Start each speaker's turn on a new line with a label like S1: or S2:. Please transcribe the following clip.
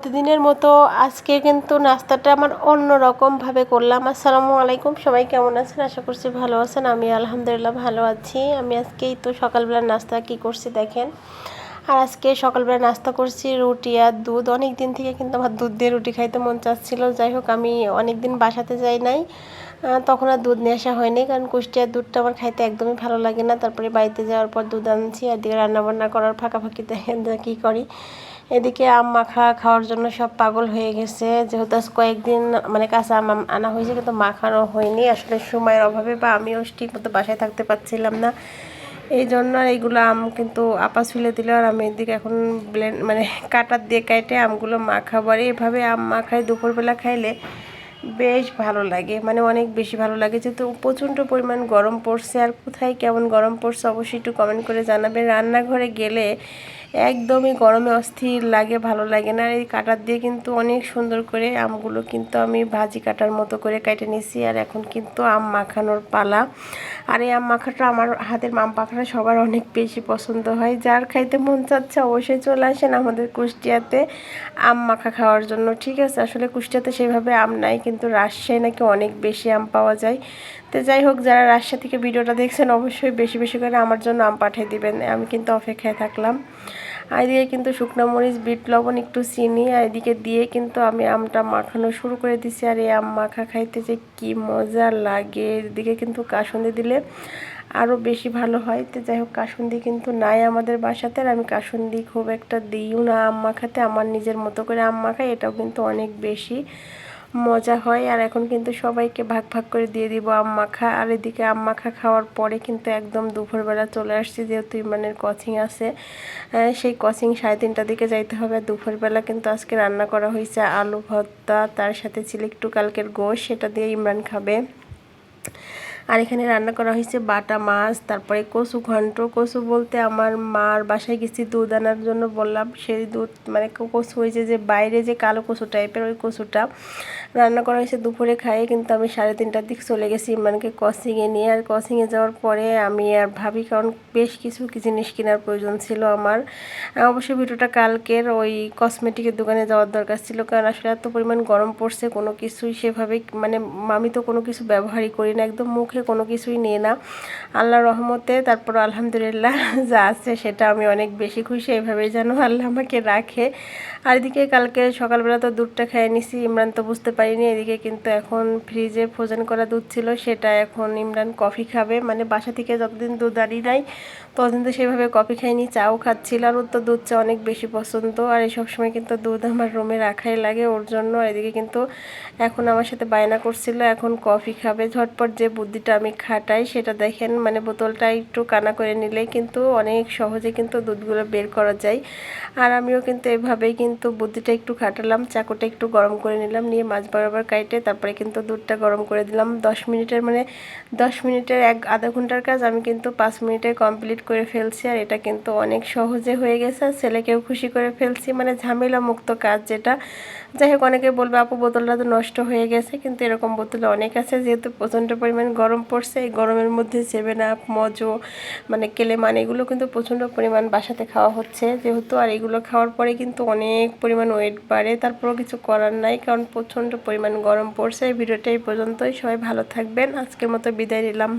S1: প্রতিদিনের মতো আজকে কিন্তু নাস্তাটা আমার অন্য রকমভাবে করলাম। আসসালামু আলাইকুম, সবাই কেমন আছেন? আশা করছি ভালো আছেন। আমি আলহামদুলিল্লাহ ভালো আছি। আমি আজকেই তো সকালবেলা নাস্তা কি করছি দেখেন। আর আজকে সকালবেলা নাস্তা করছি রুটি আর দুধ। অনেক দিন থেকে কিন্তু আমার দুধ দিয়ে রুটি খাইতে মন চাচ্ছিল। যাই হোক, আমি অনেক দিন বাসাতে যাই নাই। তখন আর দুধ নিয়ে আসা হয়নি। কারণ কুষ্টিয়ার দুধটা আমার খাইতে একদমই ভালো লাগে না। তারপরে বাড়িতে যাওয়ার পর দুধ আনছি আর দিকে রান্নাবান্না করার ফাঁকাফাঁকি দেখেন কী করি। এদিকে আম মাখা খাওয়ার জন্য সব পাগল হয়ে গেছে। যেহেতু কয়েকদিন মানে কাঁচা আম আনা হয়েছে, কিন্তু মাখানো হয়নি। আসলে সময়ের অভাবে বা আমিও ঠিক মতো বাসায় থাকতে পারছিলাম না। এই জন্য এইগুলো আম কিন্তু আপা ছুলে দিল আর আমি এদিকে এখন ব্লেন্ড মানে কাটার দিয়ে কেটে আমগুলো মাখাবো আর এইভাবে আম মাখাই দুপুরবেলা খাইলে বেশ ভালো লাগে মানে অনেক বেশি ভালো লাগে। যেহেতু প্রচণ্ড পরিমাণ গরম পড়ছে, আর কোথায় কেমন গরম পড়ছে অবশ্যই একটু কমেন্ট করে জানাবেন। রান্নাঘরে গেলে একদমই গরমে অস্থির লাগে, ভালো লাগে না। এই কাটার দিয়ে কিন্তু অনেক সুন্দর করে আমগুলো কিন্তু আমি ভাজি কাটার মতো করে কেটে নিয়েছি। আর এখন কিন্তু আম মাখানোর পালা। আর এই আম মাখাটা আমার হাতের আম পাখাটা সবার অনেক বেশি পছন্দ হয়। যার খাইতে মন চাচ্ছে অবশ্যই চলে আসেন আমাদের কুষ্টিয়াতে আম মাখা খাওয়ার জন্য। ঠিক আছে, আসলে কুষ্টিয়াতে সেভাবে আম নাই, কিন্তু রাজশাহী নাকি অনেক বেশি আম পাওয়া যায়। তো যাই হোক, যারা রাজশাহী থেকে ভিডিওটা দেখছেন অবশ্যই বেশি বেশি করে আমার জন্য আম পাঠিয়ে দিবেন। আমি কিন্তু অপেক্ষায় থাকলাম। আর এদিকে কিন্তু শুকনো মরিচ, বিট, লবণ, একটু চিনি, আর এদিকে দিয়ে কিন্তু আমি আমটা মাখানো শুরু করে দিছি। আর এই আম মাখা খাইতে যে কী মজা লাগে। এদিকে কিন্তু কাসুন্দি দিলে আরও বেশি ভালো হয়। তো যাই হোক, কাসুন্দি কিন্তু নাই আমাদের বাসাতে। আর আমি কাসুন্দি খুব একটা দিইও না আম মাখাতে। আমার নিজের মতো করে আম মাখাই, এটাও কিন্তু অনেক বেশি। মজা হয়। আর এখন কিন্তু সবাইকে ভাগ ভাগ করে দিয়ে দিব আম মাখা। আর এদিকে আম মাখা খাওয়ার পরে কিন্তু একদম দুপুরবেলা চলে আসছি যেহেতু ইমরানের কচিং আছে। সেই কচিং সাড়ে তিনটার দিকে যাইতে হবে। দুপুরবেলা কিন্তু আজকে রান্না করা হয়েছে আলু ভর্তা, তার সাথে ছিল একটু কালকের গোশ, সেটা দিয়ে ইমরান খাবে। আর এখানে রান্না করা হয়েছে বাটা মাছ, তারপরে কচু ঘন্ট। কচু বলতে আমার মার বাসায় গেছি দুধ আনার জন্য বললাম সেই দুধ মানে কচু হয়েছে যে বাইরে যে কালো কচু টাইপের ওই কচুটা রান্না করা হয়েছে দুপুরে খাইয়ে কিন্তু আমি সাড়ে তিনটার দিক চলে গেছি ইমরানকে ক্রসিংয়ে নিয়ে। আর ক্রসিংয়ে যাওয়ার পরে আমি আর ভাবি, কারণ বেশ কিছু জিনিস কেনার প্রয়োজন ছিল আমার। অবশ্যই ভিডিওটা কালকের ওই কসমেটিকের দোকানে যাওয়ার দরকার ছিল, কারণ আসলে এত পরিমাণ গরম পড়ছে, কোনো কিছুই সেভাবে মানে আমি তো কোনো কিছু ব্যবহারই করি না, একদম মুখে কোনো কিছুই নিয়ে না। আল্লাহ রহমতে তারপর আলহামদুলিল্লাহ যা আছে সেটা আমি অনেক বেশি খুশি এইভাবেই যেন আল্লাহ আমাকে রাখে। আর এদিকে কালকে সকালবেলা তো দুধটা খেয়ে নিছি, ইমরান তো বুঝতে পারিনি। এদিকে কিন্তু এখন ফ্রিজে ফ্রোজেন করা দুধ ছিল, সেটা এখন ইমরান কফি খাবে। মানে বাসা থেকে যতদিন দুধ দাঁড়িয়ে নাই, ততদিন তো সেভাবে কফি খাইনি, চাও খাচ্ছিল। আর ওর তো দুধ চা অনেক বেশি পছন্দ। আর এই সবসময় কিন্তু দুধ আমার রুমে রাখাই লাগে ওর জন্য। আর এদিকে কিন্তু এখন আমার সাথে বায়না করছিল, এখন কফি খাবে। ঝটপট যে বুদ্ধিটা আমি খাটাই সেটা দেখেন মানে বোতলটা একটু কানা করে নিলেই কিন্তু অনেক সহজে কিন্তু দুধগুলো বের করা যায়। আর আমিও কিন্তু এভাবেই কিন্তু বুদ্ধিটা একটু খাটালাম, চাকুটা একটু গরম করে নিলাম, নিয়ে মাছ বরাবর কাইটে তারপরে কিন্তু দুধটা গরম করে দিলাম। দশ মিনিটের মানে দশ মিনিটের এক আধা ঘণ্টার কাজ আমি কিন্তু পাঁচ মিনিটে কমপ্লিট করে ফেলছি, আর এটা কিন্তু অনেক সহজে হয়ে গেছে, আর ছেলেকেও খুশি করে ফেলছি মানে ঝামেলা মুক্ত কাজ যেটা। যাই হোক, অনেকে বলবে, আপু, বোতলটা তো নষ্ট হয়ে গেছে। কিন্তু এরকম বোতলে অনেক আছে, যেহেতু প্রচণ্ড পরিমাণ গরম পড়ছে, এই গরমের মধ্যে সেভেন আপ মজো মানে কেলেমান, এগুলো কিন্তু প্রচণ্ড পরিমাণ বাসাতে খাওয়া হচ্ছে। যেহেতু আর এগুলো খাওয়ার পরে কিন্তু অনেক পরিমাণ ওয়েট বাড়ে, তারপরেও কিছু করার নাই, কারণ প্রচণ্ড পরিমাণ গরম পড়ছে। এই ভিডিওটা এই পর্যন্তই, সবাই ভালো থাকবেন। আজকের মতো বিদায় নিলাম।